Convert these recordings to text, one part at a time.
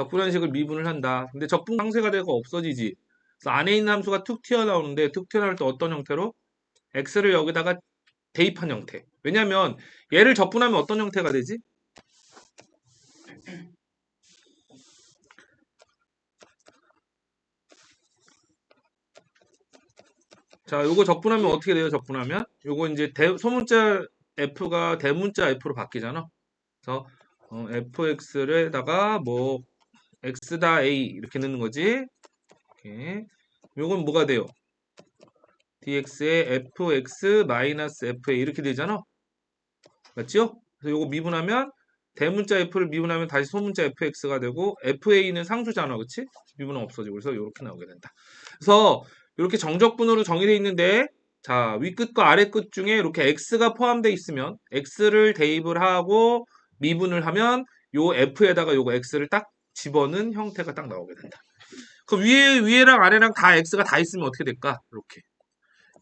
적분현식을 미분을 한다. 근데 적분 상쇄가 되고 없어지지. 그래서 안에 있는 함수가 툭 튀어나오는데 툭 튀어나올 때 어떤 형태로? x를 여기다가 대입한 형태. 왜냐면 얘를 적분하면 어떤 형태가 되지? 자, 요거 적분하면 어떻게 돼요? 적분하면 요거 이제 대, 소문자 f가 대문자 f로 바뀌잖아. 그래서 어, fx를다가 뭐 x다 a 이렇게 넣는 거지. 이렇게. 요건 뭐가 돼요? dx의 fx 마이너스 fa 이렇게 되잖아. 맞죠? 그래서 요거 미분하면 대문자 f를 미분하면 다시 소문자 fx가 되고 fa는 상수잖아. 그치? 미분은 없어지고 그래서 요렇게 나오게 된다. 그래서 이렇게 정적분으로 정의되어 있는데 자 위끝과 아래끝 중에 이렇게 x가 포함되어 있으면 x를 대입을 하고 미분을 하면 요 f에다가 요거 x를 딱 집어넣은 형태가 딱 나오게 된다. 그럼 위에 위에랑 아래랑 다 x가 다 있으면 어떻게 될까? 이렇게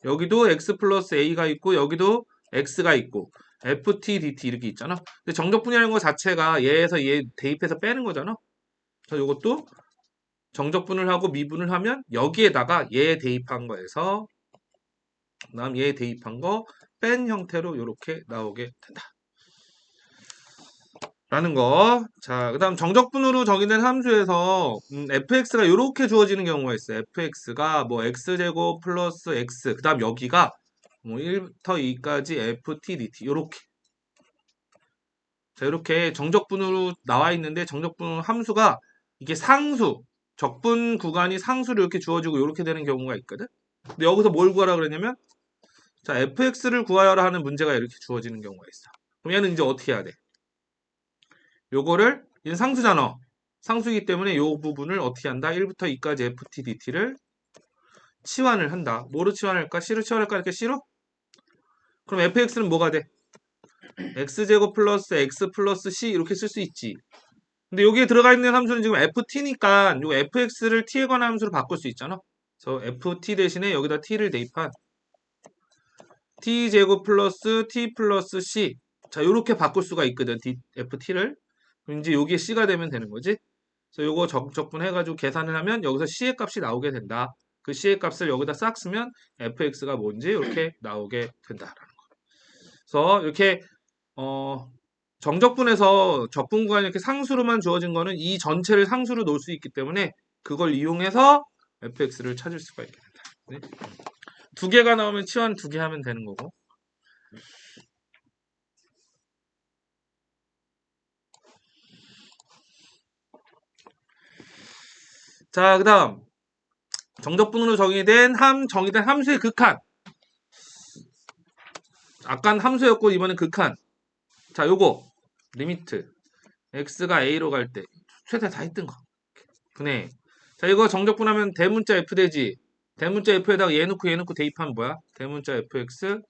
여기도 x 플러스 a가 있고 여기도 x가 있고 ft dt 이렇게 있잖아. 근데 정적분이라는 거 자체가 얘에서 얘 대입해서 빼는 거잖아. 그래서 요것도 정적분을 하고 미분을 하면 여기에다가 얘 대입한 거에서 그다음 얘 대입한 거 뺀 형태로 이렇게 나오게 된다. 라는 거. 자, 그 다음 정적분으로 정의된 함수에서 음, fx가 이렇게 주어지는 경우가 있어요. fx가 뭐 x제곱 플러스 x 그 다음 여기가 뭐 1부터 2까지 ft dt 이렇게 자, 이렇게 정적분으로 나와 있는데 정적분 함수가 이게 상수 적분 구간이 상수로 이렇게 주어지고 이렇게 되는 경우가 있거든. 근데 여기서 뭘 구하라 그러냐면 자 fx를 구하여라 하는 문제가 이렇게 주어지는 경우가 있어. 그럼 얘는 이제 어떻게 해야 돼? 요거를 얘는 상수잖아. 상수이기 때문에 요 부분을 어떻게 한다? 1부터 2까지 ft dt를 치환을 한다. 뭐로 치환할까? c로 치환할까? 이렇게 c로? 그럼 fx는 뭐가 돼? x제곱 플러스 x 플러스 c 이렇게 쓸 수 있지. 근데 여기에 들어가 있는 함수는 지금 ft니까 요 fx를 t에 관한 함수로 바꿀 수 있잖아. 그래서 ft 대신에 여기다 t를 대입한 t제곱 플러스 t 플러스 c 자 요렇게 바꿀 수가 있거든 D, ft를 이제 여기에 c가 되면 되는 거지. 그래서 요거 적, 적분해가지고 계산을 하면 여기서 c의 값이 나오게 된다. 그 c의 값을 여기다 싹 쓰면 fx가 뭔지 이렇게 나오게 된다라는 거. 그래서 이렇게 어 정적분에서 적분 구간이 이렇게 상수로만 주어진 거는 이 전체를 상수로 놓을 수 있기 때문에 그걸 이용해서 fx를 찾을 수가 있게 된다. 네? 두 개가 나오면 치환 두 개 하면 되는 거고. 자, 그 다음. 정적분으로 정의된 함, 정의된 함수의 극한. 아깐 함수였고, 이번엔 극한. 자, 요거. 리미트. x가 a로 갈 때. 최대 다 했던 거. 분해. 자, 이거 정적분하면 대문자 f 되지. 대문자 f에다가 얘 넣고 얘 넣고 대입하면 뭐야? 대문자 fx,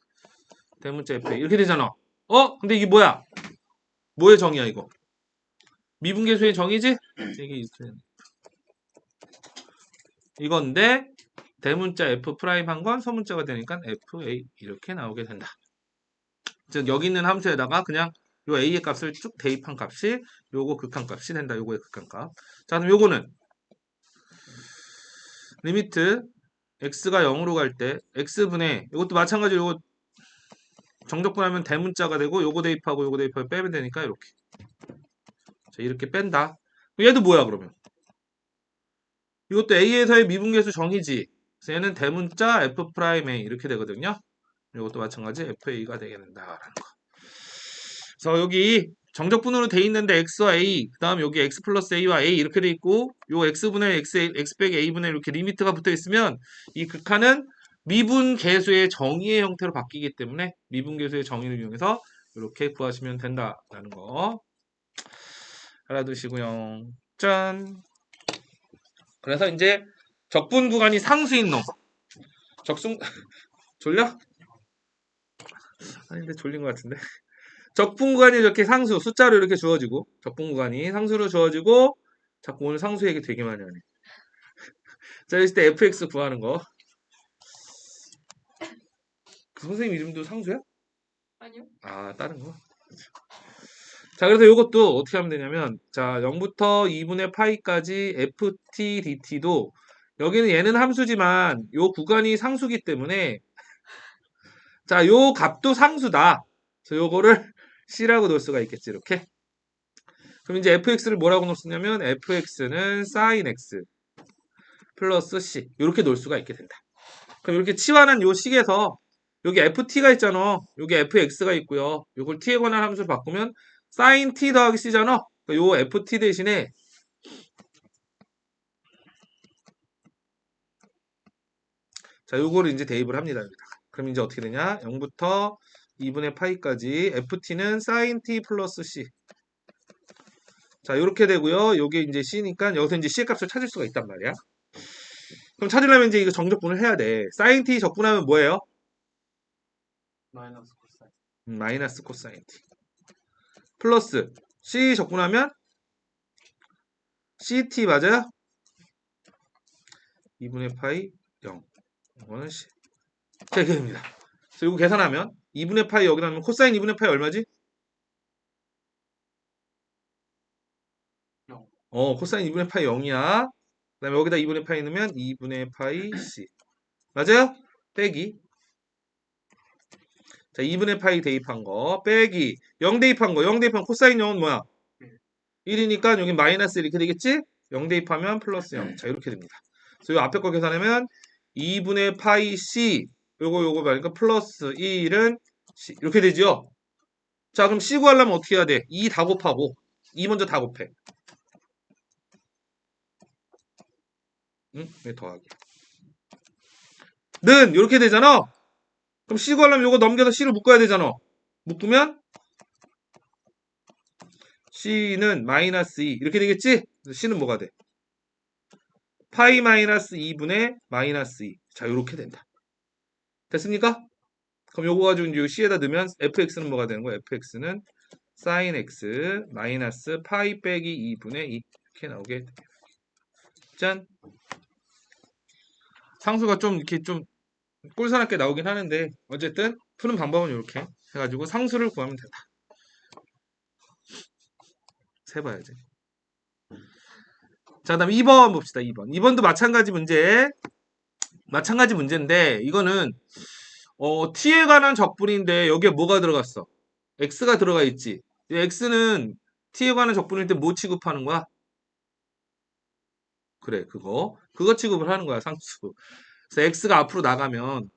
대문자 f 이렇게 되잖아. 어? 근데 이게 뭐야? 뭐의 정의야, 이거? 미분계수의 정의지? 이게. 이건데 대문자 f 프라임 한 건 소문자가 되니까 fa 이렇게 나오게 된다. 즉 여기 있는 함수에다가 그냥 요 a의 값을 쭉 대입한 값이 요거 극한 값이 된다. 요거의 극한 값. 자, 그럼 요거는 리미트 x가 0으로 갈 때 x분의 이것도 마찬가지로 요거 정적분하면 대문자가 되고 요거 대입하고 요거 대입하고 빼면 되니까 이렇게 자 이렇게 뺀다. 얘도 뭐야 그러면? 이것도 a에서의 미분계수 정의지. 얘는 대문자 f 프라임 이렇게 되거든요. 이것도 마찬가지 fa가 되게 된다라는 거. 그래서 여기 정적분으로 돼 있는데 x와 a, 그 다음 여기 x 플러스 a와 a 이렇게 돼 있고 요 x분의 x, x 빼기 a분의 이렇게 리미트가 붙어 있으면 이 극한은 미분 계수의 정의의 형태로 바뀌기 때문에 미분 계수의 정의를 이용해서 이렇게 구하시면 된다라는 거 알아두시고요. 짠. 그래서 이제 적분 구간이 상수인 놈. 적순 졸려? 아니 근데 졸린 것 같은데. 적분 구간이 이렇게 상수 숫자로 이렇게 주어지고 적분 구간이 상수로 주어지고 자꾸 오늘 상수 얘기 되게 많이 하네. 자 이때 fx 구하는 거. 그 선생님 이름도 상수야? 아니요. 아 다른 거. 자, 그래서 이것도 어떻게 하면 되냐면, 자, 0부터 2분의 파이까지 ft dt도 여기는 얘는 함수지만 요 구간이 상수기 때문에 자, 요 값도 상수다. 그래서 요거를 c라고 놓을 수가 있겠지, 이렇게. 그럼 이제 fx를 뭐라고 있냐면 fx는 sin x 플러스 c 이렇게 놓을 수가 있게 된다. 그럼 이렇게 치환한 요 식에서 여기 ft가 있잖아. 여기 fx가 있고요. 요걸 t에 관한 함수를 바꾸면 sin t 더하기 c잖아. 그러니까 요 ft 대신에 자, 요거를 이제 대입을 합니다. 그럼 이제 어떻게 되냐? 0부터 2분의 파이까지 ft는 sin t 플러스 c. 자, 이렇게 되고요. 요게 이제 c니까 여기서 이제 c의 값을 찾을 수가 있단 말이야. 그럼 찾으려면 이제 이거 정적분을 해야 돼. sin t 적분하면 뭐예요? 마이너스 코사인 음, 마이너스 코사인 t. 플러스 c 적분하면 ct 맞아요? 2분의 파이 0. 이거는 c. 됩니다. 그래서 이거 계산하면 2분의 파이 여기다 넣으면 코사인 2분의 파이 얼마지? 영. 어, 코사인 2분의 파이 0이야. 그 다음에 여기다 2분의 파이 넣으면 2분의 파이 c. 맞아요? 빼기. 자, 2분의 파이 대입한 거, 빼기. 0 대입한 거, 0 대입한 코사인 0은 뭐야? 네. 1이니까 여기 마이너스 이렇게 되겠지? 0 대입하면 플러스 0. 자, 이렇게 됩니다. 그래서 이 앞에 거 계산하면 2분의 파이 c, 요거 요거 말니까 플러스 1은 c. 이렇게 되죠? 자, 그럼 c 구하려면 어떻게 해야 돼? 2 다 곱하고, 2 먼저 다 곱해. 응? 왜 더하기? 는 이렇게 되잖아. 그럼 C 구하려면 요거 넘겨서 C를 묶어야 되잖아. 묶으면 C는 마이너스 2 이렇게 되겠지? C는 뭐가 돼? 파이 마이너스 2분의 마이너스 2. 자, 이렇게 된다. 됐습니까? 그럼 요거 가지고 이제 C에다 넣으면 fx는 뭐가 되는 거야? fx는 sin x 마이너스 파이 빼기 2분의 2 이렇게 나오게 됩니다. 짠! 상수가 좀 이렇게 좀 꼴사납게 나오긴 하는데 어쨌든 푸는 방법은 이렇게 해가지고 상수를 구하면 된다. 세봐야지. 자, 그다음 2번 봅시다. 2번. 2번도 마찬가지 문제. 마찬가지 문제인데 이거는 어, t에 관한 적분인데 여기에 뭐가 들어갔어? x가 들어가 있지. 이 x는 t에 관한 적분일 때 뭐 취급하는 거야? 그래, 그거. 그거 취급을 하는 거야, 상수. 그래서 x가 앞으로 나가면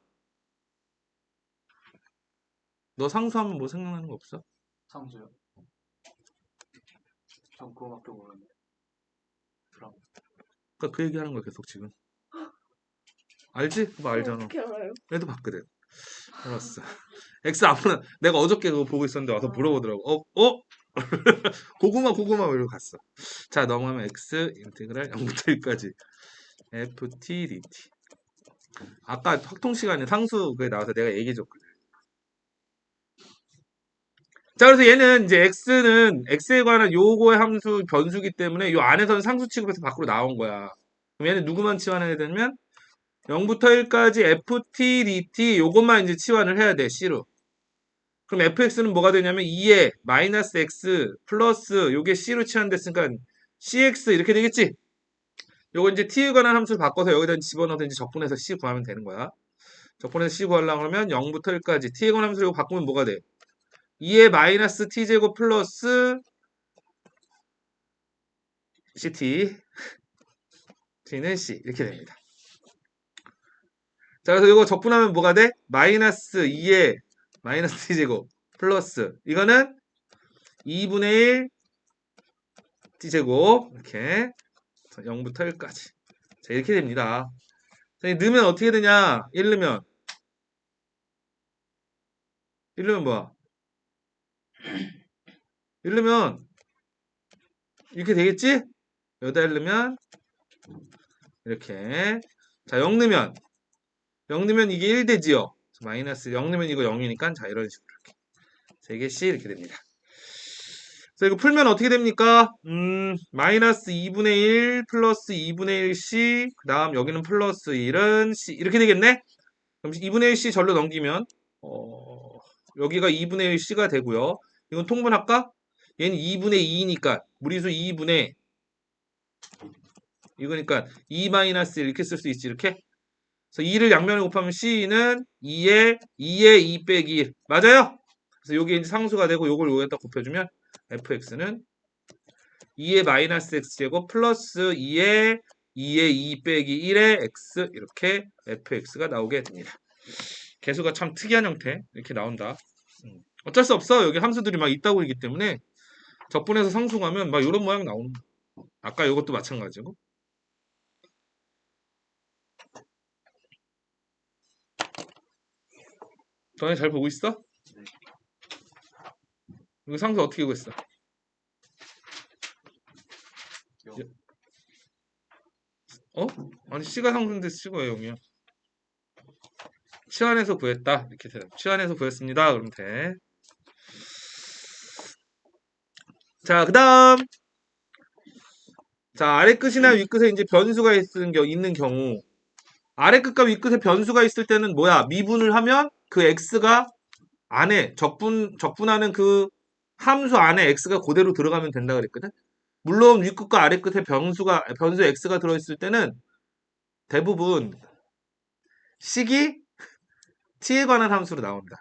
너 상수하면 뭐 생각나는 거 없어? 상수요? 전 그거밖에 모르는데. 그럼 그러니까 그 얘기하는 거야 계속 지금. 알지? 그거 알잖아. 어떻게 알아요? 얘도 봤거든. 알았어. X 앞으로 내가 어저께 그거 보고 있었는데 와서 물어보더라고. 어? 어? 고구마 고구마 이러고 갔어. 자 넘어가면 x 인테그랄 0부터 1까지. Ft dt 아까 확통 시간에 상수 그에 나와서 내가 얘기해 줬거든 자, 그래서 얘는 이제 x는 x에 관한 요거의 함수 변수기 때문에 요 안에서는 상수 취급해서 밖으로 나온 거야. 그럼 얘는 누구만 치환해야 되냐면 0부터 1까지 ft dt 요것만 이제 치환을 해야 돼, c로. 그럼 fx는 뭐가 되냐면 2에 마이너스 x 플러스 요게 c로 치환됐으니까 cx 이렇게 되겠지? 요거 이제 t에 관한 함수를 바꿔서 여기다 집어넣어서 이제 적분해서 c 구하면 되는 거야. 적분해서 c 구하려고 하면 0부터 1까지 t에 관한 함수를 바꾸면 뭐가 돼? 2의 마이너스 t제곱 플러스 ct t는 c 이렇게 됩니다. 자 그래서 이거 적분하면 뭐가 돼? 마이너스 2의 마이너스 t제곱 플러스 이거는 2분의 1 t제곱 이렇게 0부터 1까지 자 이렇게 됩니다. 자, 이 넣으면 어떻게 되냐? 1 넣으면 1 넣으면 뭐야? 이러면 이렇게 되겠지? 여기다 이러면 이렇게 자 0 넣으면 0 넣으면 이게 1 되지요? 마이너스 0 넣으면 이거 0이니까 자 이런 식으로 이렇게 3개씩 이렇게 됩니다. 이거 풀면 어떻게 됩니까? 음 마이너스 2분의 1 플러스 2분의 1c 그 다음 여기는 플러스 1은 c 이렇게 되겠네? 그럼 2분의 1c 절로 넘기면 어, 여기가 2분의 1c가 되고요. 이건 통분할까? 얘는 2분의 2니까 무리수 2분의 이거니까 2-1 이렇게 쓸 수 있지 이렇게 그래서 2를 양면에 곱하면 C는 2에 2에 2 빼기 1 맞아요? 그래서 요게 이제 상수가 되고 요걸 여기다 곱해주면 fx는 2의 마이너스 x제곱 플러스 2의 2의 2 빼기 1의 x 이렇게 fx가 나오게 됩니다. 개수가 참 특이한 형태 이렇게 나온다. 음. 어쩔 수 없어 여기 함수들이 막 있다고 있기 때문에 적분해서 상수하면 막 이런 모양 나오는 거야. 아까 이것도 마찬가지고 너네 잘 보고 있어? 네. 이거 상수 어떻게 구했어? 영. 어? 아니 C가 상수인데 C가 0이야. 치환해서 구했다. 이렇게 돼. 치환해서 구했습니다. 그러면 돼. 자, 그 다음. 자, 아래 끝이나 위 끝에 이제 변수가 있는, 겨, 있는 경우. 아래 끝과 위 끝에 변수가 있을 때는 뭐야? 미분을 하면 그 x가 안에 적분, 적분하는 그 함수 안에 x가 그대로 들어가면 된다 그랬거든? 물론 위 끝과 아래 끝에 변수가, 변수 x가 들어있을 때는 대부분 식이 t에 관한 함수로 나온다.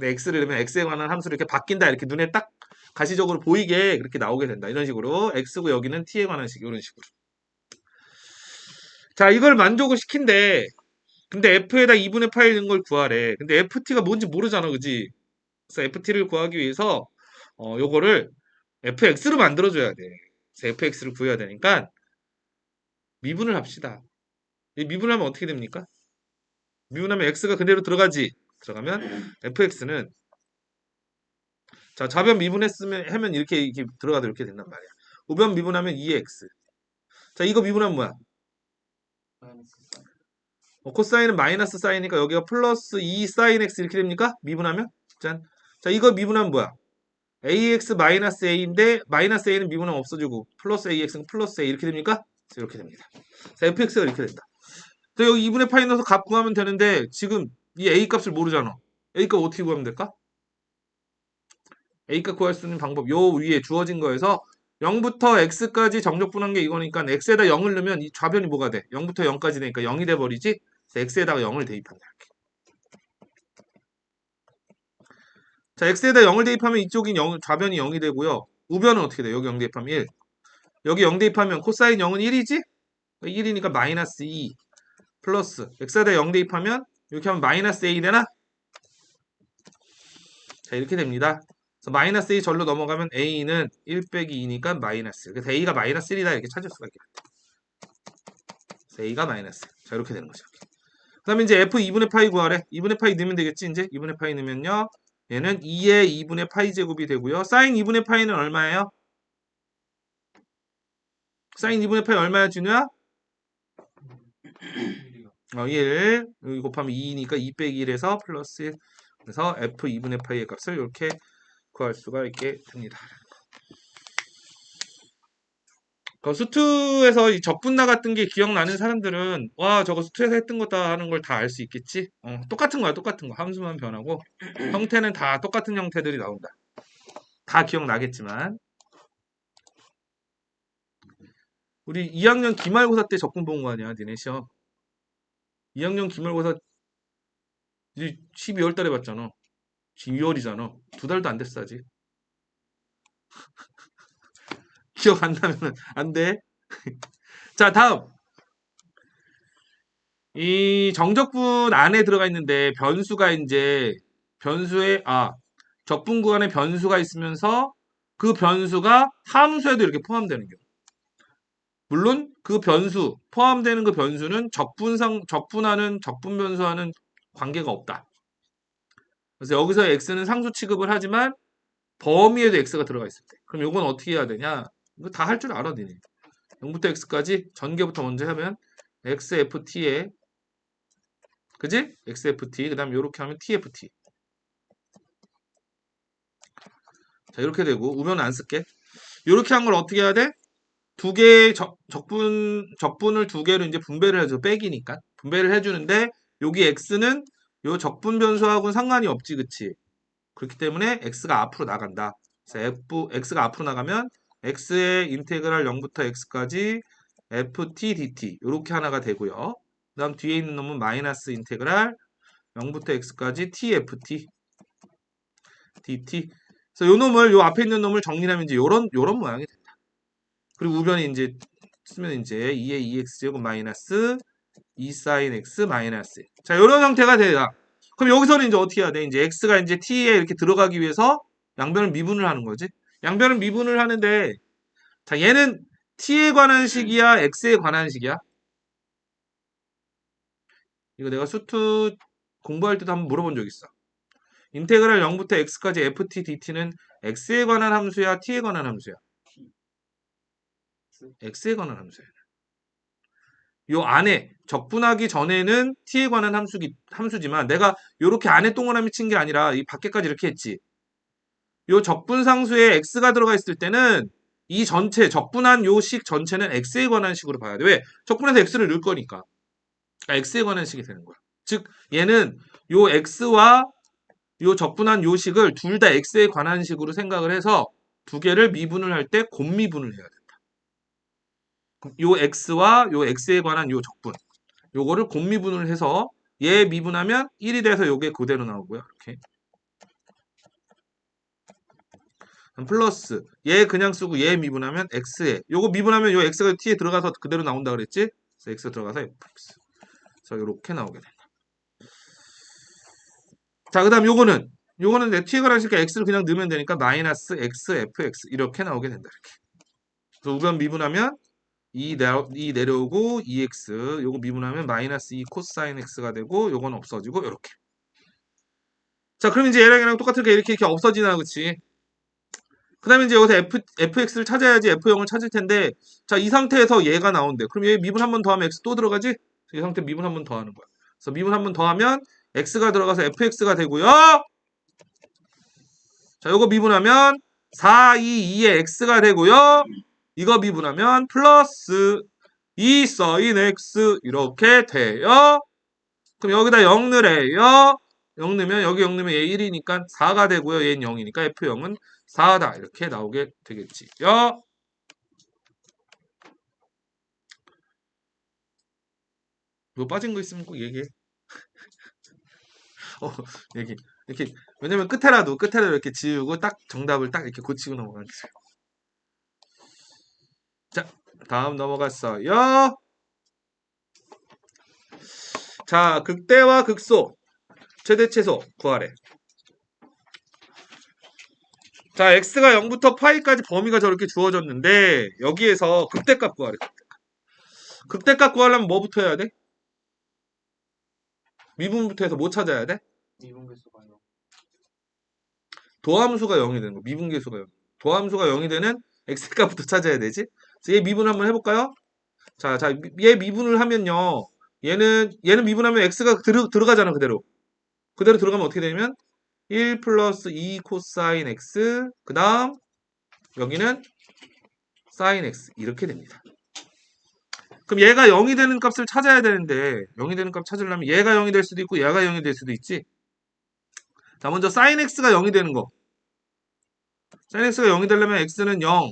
x를 넣으면 x에 관한 함수로 이렇게 바뀐다. 이렇게 눈에 딱 가시적으로 보이게 그렇게 나오게 된다. 이런 식으로 x고 여기는 t에 관한 식 이런 식으로. 자, 이걸 만족을 시킨대. 근데 f에다 2분의 파이 넣은 걸 구하래. 근데 ft가 뭔지 모르잖아. 그지? 그래서 ft를 구하기 위해서 어, 요거를 fx로 만들어 줘야 돼. 그래서 fx를 구해야 되니까 미분을 합시다. 이 미분하면 어떻게 됩니까? 미분하면 x가 그대로 들어가지. 들어가면 fx는 자 좌변 미분했으면 하면 이렇게, 이렇게 들어가도 이렇게 된단 말이야. 우변 미분하면 2x. 자 이거 미분하면 뭐야? 어, 코사인은 마이너스 사인이니까 여기가 플러스 2 사인 x 이렇게 됩니까? 미분하면? 짠. 자 이거 미분하면 뭐야? Ax 마이너스 a는 미분하면 없어지고 플러스 ax는 플러스 a 이렇게 됩니까? 이렇게 됩니다. 자 fx가 이렇게 된다. 자 여기 2분의 파이 넣어서 값 구하면 되는데 지금 이 a 값을 모르잖아. a 값 어떻게 구하면 될까? a 값 구할 수 있는 방법 요 위에 주어진 거에서 0부터 x까지 정적분한 게 이거니까 x에다 0을 넣으면 이 좌변이 뭐가 돼? 0부터 0까지 되니까 0이 돼 버리지. 그래서 x에다가 0을 대입한다. 이렇게. 자, x에다 0을 대입하면 이쪽이 0, 좌변이 0이 되고요. 우변은 어떻게 돼? 여기 0 대입하면 1. 여기 0 대입하면 코사인 0은 1이지? 1이니까 마이너스 2 플러스 x에다 0 대입하면 이렇게 하면 마이너스 a 되나? 자, 이렇게 됩니다. 그래서 마이너스 a 절로 넘어가면 a는 1 빼기 2니까 마이너스. 그래서 a가 마이너스 1이다 이렇게 찾을 수가 있겠다. a가 마이너스. 자, 이렇게 되는 거죠. 그 다음에 이제 f 2분의 파이 구하래. 2분의 파이 넣으면 되겠지, 이제? 2분의 파이 넣으면요. 얘는 2의 2분의 파이 제곱이 되고요. 사인 2분의 파이는 얼마예요? 사인 2분의 파이 얼마야, 준우야? 1이요. 어, 1. 여기 곱하면 2니까 2 빼기 1에서 플러스 1. 그래서 f 2분의 파이의 값을 이렇게 구할 수가 있게 됩니다. 그 수투에서 이 적분 나갔던 게 기억나는 사람들은 와 저거 수투에서 했던 거다 하는 걸 다 알 수 있겠지? 어, 똑같은 거야 똑같은 거 함수만 변하고 형태는 다 똑같은 형태들이 나온다. 다 기억나겠지만 우리 2학년 기말고사 때 적분 본 거 아니야 니네 시험 2학년 기말고사 이제 12월 달에 봤잖아. 지금 2월이잖아. 두 달도 안 됐어 아직. 기억 안 나면 안 돼. 자, 다음. 이 정적분 안에 들어가 있는데 변수가 이제 변수에 아 적분 구간에 변수가 있으면서 그 변수가 함수에도 이렇게 포함되는 경우. 물론 그 변수 포함되는 그 변수는 적분상 적분하는 적분 변수와는 관계가 없다. 그래서 여기서 x는 상수 취급을 하지만 범위에도 x가 들어가 있을 때. 그럼 이건 어떻게 해야 되냐? 이거 다 할 줄 알아, 니네. 0부터 x까지 전개부터 먼저 하면 xft에 그지? xft 그 다음에 이렇게 하면 tft 자 이렇게 되고 우변은 안 쓸게 이렇게 한 걸 어떻게 해야 돼? 두 개의 적, 적분 적분을 두 개로 이제 분배를 해줘 빼기니까 분배를 해주는데 여기 x는 요 적분 변수하고는 상관이 없지 그치? 그렇기 때문에 x가 앞으로 나간다 그래서 f x가 앞으로 나가면 x의 인테그랄 0부터 x까지 ft dt 이렇게 하나가 되고요. 그 다음 뒤에 있는 놈은 마이너스 인테그랄 0부터 x까지 tft dt. 그래서 요 놈을 요 앞에 있는 놈을 정리하면 이제 요런 요런 모양이 된다. 그리고 우변이 이제 쓰면 이제 2의 2x 제곱 마이너스 2 sin x 마이너스. 자, 요런 형태가 돼야. 그럼 여기서는 이제 어떻게 해야 돼? 이제 x가 이제 t에 이렇게 들어가기 위해서 양변을 미분을 하는 거지. 양변을 미분을 하는데 자, 얘는 t에 관한 식이야, x에 관한 식이야? 이거 내가 수트 공부할 때도 한번 물어본 적 있어. 인테그랄 0부터 x까지 ft dt는 x에 관한 함수야, t에 관한 함수야? x에 관한 함수야. 요 안에 적분하기 전에는 t에 관한 함수기, 함수지만 내가 요렇게 안에 동그라미 친 게 아니라 이 밖에까지 이렇게 했지. 요 적분상수에 x가 들어가 있을 때는 이 전체 적분한 요 식 전체는 x에 관한 식으로 봐야 돼. 왜? 적분해서 x를 넣을 거니까. 그러니까 x에 관한 식이 되는 거야. 즉 얘는 요 x와 요 적분한 요 식을 둘 다 x에 관한 식으로 생각을 해서 두 개를 미분을 할 때 곱미분을 해야 된다. 요 x와 요 x에 관한 요 적분 요거를 곱미분을 해서 얘 미분하면 1이 돼서 요게 그대로 나오고요. 이렇게 그럼 플러스 얘 그냥 쓰고 얘 미분하면 x에 요거 미분하면 요 x가 t에 들어가서 그대로 나온다 그랬지? 그래서 x 들어가서 fx 그래서 이렇게 나오게 된다. 자, 그 다음 요거는 요거는 내 t에 관한 식니까 x를 그냥 넣으면 되니까 마이너스 x fx 이렇게 나오게 된다. 이렇게. 그래서 우변 미분하면 2, 내려, 2 내려오고 2x 요거 미분하면 마이너스 2 코사인 x가 되고 요건 없어지고 요렇게. 자, 그럼 이제 얘랑 얘랑 똑같은 게 이렇게 이렇게 없어지나 그치? 그 다음에 이제 여기서 f, fx를 찾아야지 f0을 찾을 텐데 자, 이 상태에서 얘가 나온대. 그럼 얘 미분 한 번 더 하면 x 또 들어가지? 이 상태 미분 한 번 더 하는 거야. 그래서 미분 한 번 더 하면 x가 들어가서 fx가 되고요. 자, 요거 미분하면 4, 2, 2의 x가 되고요. 이거 미분하면 플러스 2 sin x 이렇게 돼요. 그럼 여기다 0 넣으래요. 0 넣으면 여기 0 넣으면 얘 1이니까 4가 되고요. 얘는 0이니까 f0은 4다 이렇게 나오게 되겠지요. 뭐 빠진 거 있으면 꼭 얘기해. 어, 얘기. 이렇게 왜냐면 끝에라도 끝에라도 이렇게 지우고 딱 정답을 딱 이렇게 고치고 넘어가는 거죠. 자, 다음 넘어갔어요. 자, 극대와 극소 최대 최소 구하래. 자, x가 0부터 파이까지 범위가 저렇게 주어졌는데 여기에서 극대값 구하래. 극대값. 극대값 구하려면 뭐부터 해야 돼? 미분부터 해서 뭐 찾아야 돼? 미분계수가요. 도함수가 0이 되는 거. 미분계수가 0. 도함수가 0이 되는 x값부터 찾아야 되지. 얘 미분 한번 해볼까요? 자, 자, 미- 얘 미분을 하면요. 얘는 얘는 미분하면 x가 들어, 들어가잖아 그대로. 그대로 들어가면 어떻게 되냐면 1 플러스 2 코사인 x 그 다음 여기는 사인 x 이렇게 됩니다. 그럼 얘가 0이 되는 값을 찾아야 되는데 0이 되는 값 찾으려면 얘가 0이 될 수도 있고 얘가 0이 될 수도 있지. 자 먼저 사인 x가 0이 되는 거. 사인 x가 0이 되려면 x는 0,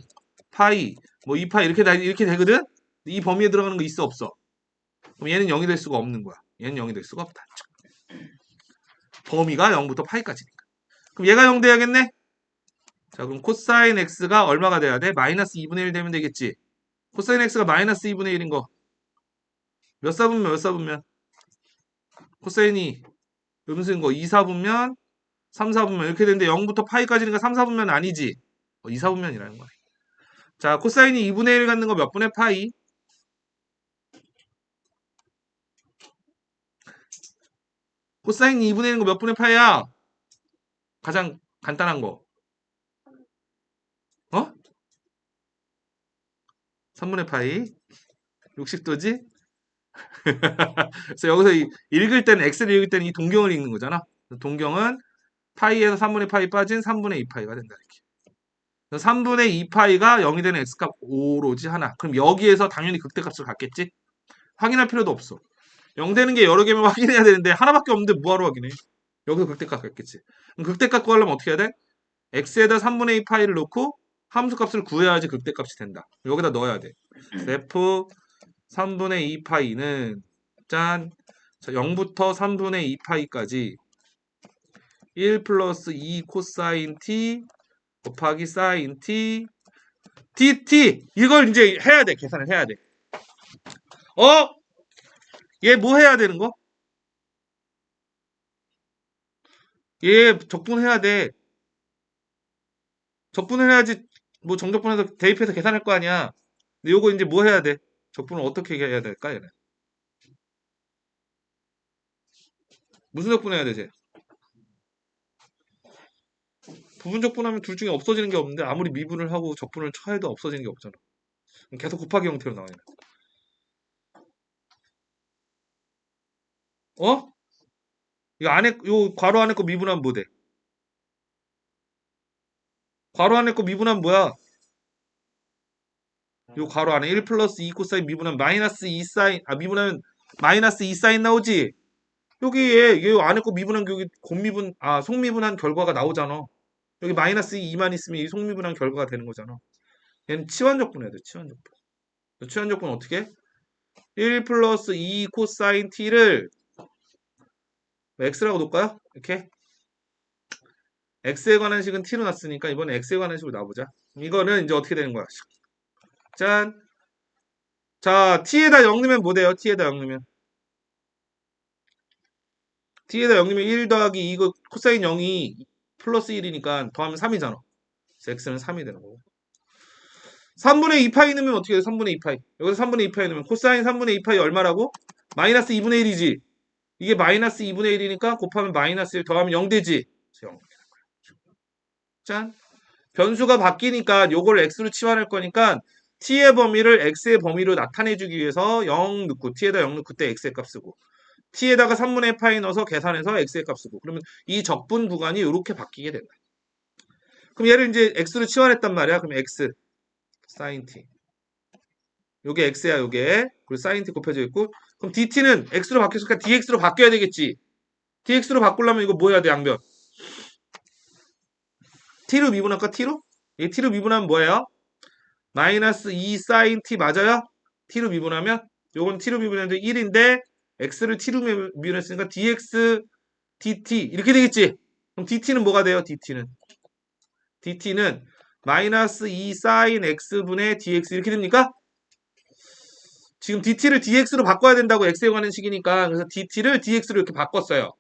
파이, 뭐 2파이 이렇게 다 이렇게 되거든. 이 범위에 들어가는 거 있어 없어? 그럼 얘는 0이 될 수가 없는 거야. 얘는 0이 될 수가 없다. 범위가 0부터 파이까지니까. 그럼 얘가 0 돼야겠네? 자, 그럼 코사인 x가 얼마가 돼야 돼? 마이너스 2분의 1 되면 되겠지. 코사인 x가 마이너스 2분의 1인 거. 몇 사분면 몇 사분면? 코사인이 음수인 거 2 사분면 3 사분면 이렇게 되는데 0부터 파이까지니까 3 사분면 아니지. 어, 2 사분면이라는 거야. 자, 코사인이 2분의 1 갖는 거 몇 분의 파이? 코사인이 2분의 1인 거몇 분의 파이야? 가장 간단한 거. 어? 3분의 파이. 60도지? 그래서 여기서 이- 읽을 때는 x를 읽을 때는 이 동경을 읽는 거잖아. 동경은 파이에서 3분의 파이 빠진 3분의 2파이가 된다 이렇게. 그래서 3분의 2파이가 0이 되는 x값 5로지 하나. 그럼 여기에서 당연히 극대값을 갖겠지? 확인할 필요도 없어. 0 되는 게 여러 개면 확인해야 되는데 하나밖에 없는데 뭐하러 확인해? 여기서 극대값 갖겠지. 그럼 극대값 구하려면 어떻게 해야 돼? x에다 3분의 2 파이를 넣고 함수값을 구해야지 극대값이 된다. 여기다 넣어야 돼. f 3분의 2 파이는 짠 자, 0부터 3분의 2 파이까지 1 플러스 2 코사인 t 곱하기 사인 t dt 이걸 이제 해야 돼. 계산을 해야 돼. 어? 얘 뭐 해야 되는 거? 얘 적분해야 돼. 적분을 해야지 뭐 정적분해서 대입해서 계산할 거 아니야. 근데 요거 이제 뭐 해야 돼? 적분을 어떻게 해야 될까 얘는? 무슨 적분해야 되지? 부분 적분하면 둘 중에 없어지는 게 없는데 아무리 미분을 하고 적분을 쳐해도 없어지는 게 없잖아. 계속 곱하기 형태로 나와요. 어? 이 안에 요 괄호 안에 거 미분하면 뭐 돼? 괄호 안에 거 미분하면 뭐야? 요 괄호 안에 1 플러스 2 코사인 미분하면 마이너스 2 사인 아 미분하면 마이너스 2 사인 나오지? 여기에 요 안에 거 미분한 게 여기 곱미분 아 속미분한 결과가 나오잖아. 여기 마이너스 2만 있으면 이 속미분한 결과가 되는 거잖아. 얘는 치환적분 해야 돼. 치환적분. 치환적분 어떻게? 1 플러스 2 코사인 t를 x라고 놓을까요? 이렇게 x에 관한 식은 t로 놨으니까 이번에 x에 관한 식으로 놔보자. 이거는 이제 어떻게 되는 거야? 짠. 자, t에다 0 넣으면 뭐 돼요? t에다 0 넣으면. t에다 0 넣으면 1 더하기 이거 코사인 0이 플러스 1이니까 더하면 3이잖아. x는 3이 되는 거고. 3분의 2파이 넣으면 어떻게 돼요? 3분의 2파이. 여기서 3분의 2파이 넣으면 코사인 3분의 2파이 얼마라고? 마이너스 2분의 1이지. 이게 마이너스 2분의 1이니까 곱하면 마이너스 1 더하면 0 되지. 그래서 0. 짠. 변수가 바뀌니까 요걸 x로 치환할 거니까 t의 범위를 x의 범위로 나타내주기 위해서 0 넣고 t에다 0 넣고 그때 x의 값 쓰고 t에다가 3분의 파이 넣어서 계산해서 x의 값 쓰고 그러면 이 적분 구간이 이렇게 바뀌게 된다. 그럼 얘를 이제 x로 치환했단 말이야. 그럼 x sin t 요게 x야 요게 그리고 sin t 곱해져 있고 그럼 dt는 x로 바뀌었으니까 dx로 바뀌어야 되겠지. dx로 바꾸려면 이거 뭐 해야 돼 양변? t로 미분할까 t로? 이 t로 미분하면 뭐예요? 마이너스 2 sin t 맞아요? t로 미분하면 요건 t로 미분하는데 1인데 x를 t로 미- 미분했으니까 dx dt 이렇게 되겠지? 그럼 dt는 뭐가 돼요? dt는 dt는 마이너스 2 sin x분의 dx 이렇게 됩니까? 지금 dt를 dx로 바꿔야 된다고 x에 관한 식이니까 그래서 dt를 dx로 이렇게 바꿨어요.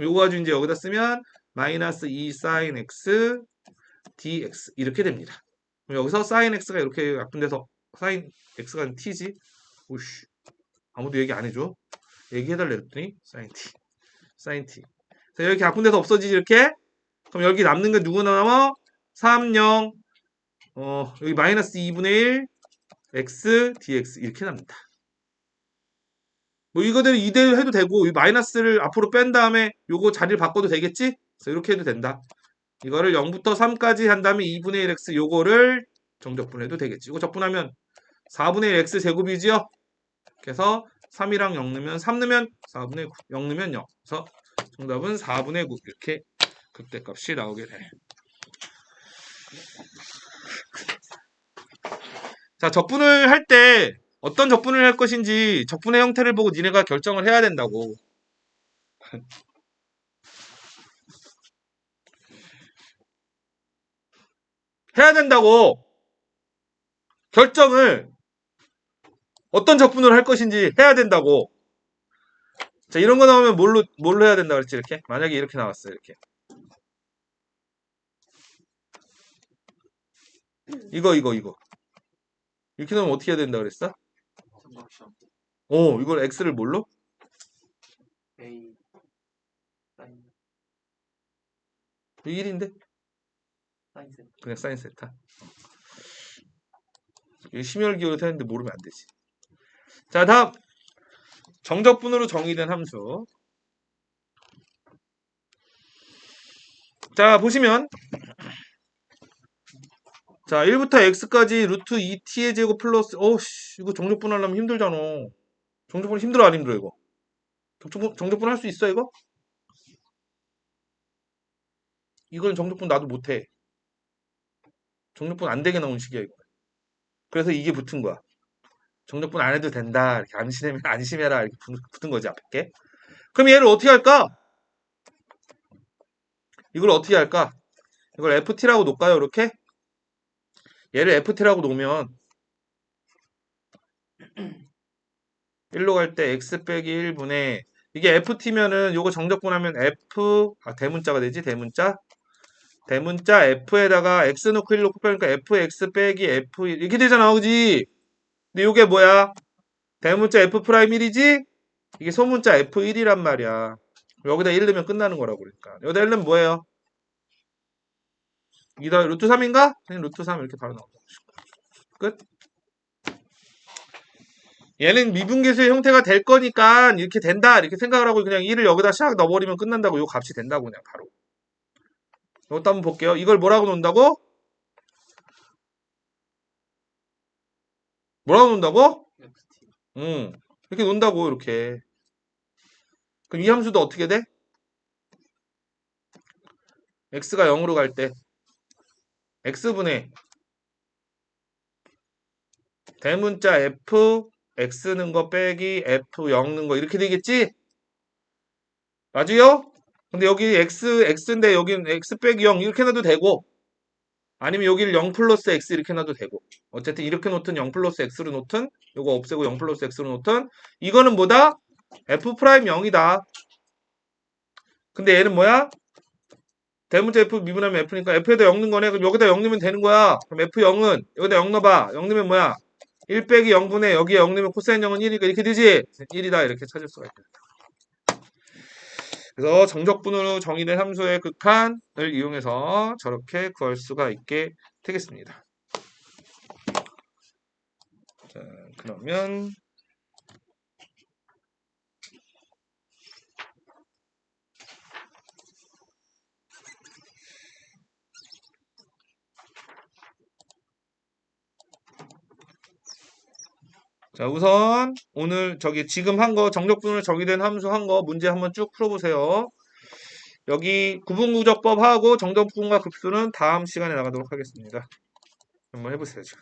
요거 가지고 이제 여기다 쓰면 마이너스 2 sin x dx 이렇게 됩니다. 여기서 sin x가 이렇게 약분 돼서 sin x가 t지. 오씨 아무도 얘기 안 해줘. 얘기해달래 그랬더니 sin t sin t 자, 이렇게 약분돼서 없어지지 이렇게 그럼 여기 남는 게 누구 남아? 3, 0 어, 여기 마이너스 2분의 1 x dx 이렇게 납니다. 뭐 이거대로 이대로 해도 되고 이 마이너스를 앞으로 뺀 다음에 요거 자리를 바꿔도 되겠지? 그래서 이렇게 해도 된다. 이거를 0부터 3까지 한 다음에 2분의 1 x 요거를 정적분해도 되겠지. 이거 적분하면 4분의 1 x 제곱이지요? 그래서 3이랑 0 넣으면 3 넣으면 4분의 9, 0 넣으면 0. 그래서 정답은 4분의 9 이렇게 극대값이 나오게 돼. 자, 적분을 할 때 어떤 적분을 할 것인지 적분의 형태를 보고 니네가 결정을 해야 된다고. 해야 된다고. 결정을 어떤 적분을 할 것인지 해야 된다고. 자, 이런 거 나오면 뭘로, 뭘로 해야 된다 그랬지, 이렇게? 만약에 이렇게 나왔어요, 이렇게. 이거, 이거, 이거. 이렇게 나오면 어떻게 해야 된다 그랬어? 어, 이걸 x를 뭘로? A 사인 1인데? 사인 세 그냥 사인 세타. 이거 심혈 기울여 했는데 모르면 안 되지. 자, 다음. 정적분으로 정의된 함수. 자, 보시면. 자, 1부터 x까지 루트 2t의 제곱 플러스, 어우씨, 이거 정적분 하려면 힘들잖아. 정적분 힘들어, 안 힘들어, 이거? 정적분, 정적분 할 수 있어, 이거? 이건 정적분 나도 못해. 정적분 안 되게 나온 식이야, 이거. 그래서 이게 붙은 거야. 정적분 안 해도 된다. 이렇게 안심해, 안심해라. 이렇게 붙- 붙은 거지, 앞에 게. 그럼 얘를 어떻게 할까? 이걸 어떻게 할까? 이걸 FT라고 놓을까요, 이렇게? 얘를 FT라고 놓으면 1로 갈 때 x 빼기 1분의 이게 FT면은 요거 정적분하면 F 아 대문자가 되지? 대문자? 대문자 F에다가 X 놓고 1 놓고 빼니까 FX 빼기 F1 이렇게 되잖아 그지? 근데 요게 뭐야? 대문자 F 프라임 1이지? 이게 소문자 F1이란 말이야. 여기다 1 넣으면 끝나는 거라고 그러니까. 여기다 1 넣으면 뭐예요 이다 루트 3인가? 그냥 루트 3 이렇게 바로 나온다 끝 얘는 미분계수의 형태가 될 거니까 이렇게 된다 이렇게 생각을 하고 그냥 1을 여기다 샥 넣어버리면 끝난다고 요 값이 된다고 그냥 바로 이것도 한번 볼게요 이걸 뭐라고 놓는다고? 뭐라고? FT. 응 이렇게 놓는다고 이렇게 그럼 이 함수도 어떻게 돼? x가 0으로 갈 때 x분의 대문자 f x는 거 빼기 f 0는 거 이렇게 되겠지? 맞아요? 근데 여기 x x인데 여기는 x 빼기 0 이렇게 놔도 되고 아니면 여기를 0 플러스 x 이렇게 놔도 되고 어쨌든 이렇게 놓든 0 플러스 x로 놓든 요거 없애고 0 플러스 x로 놓든 이거는 뭐다? f 프라임 0이다 근데 얘는 뭐야? 대문자 f 미분하면 f니까 f에다 0 넣은 거네 그럼 여기다 0 넣으면 되는 거야 그럼 f0은 여기다 0 넣어봐 0 넣으면 뭐야? 1 빼기 0분의 여기에 0 넣으면 코사인 0은 1이니까 이렇게 되지? 1이다 이렇게 찾을 수가 있다. 그래서 정적분으로 정의된 함수의 극한을 이용해서 저렇게 구할 수가 있게 되겠습니다. 자, 그러면 자, 우선 오늘 저기 지금 한 거 정적분으로 정의된 함수 한 거 문제 한번 쭉 풀어보세요. 여기 구분구적법하고 정적분과 급수는 다음 시간에 나가도록 하겠습니다. 한번 해보세요, 지금.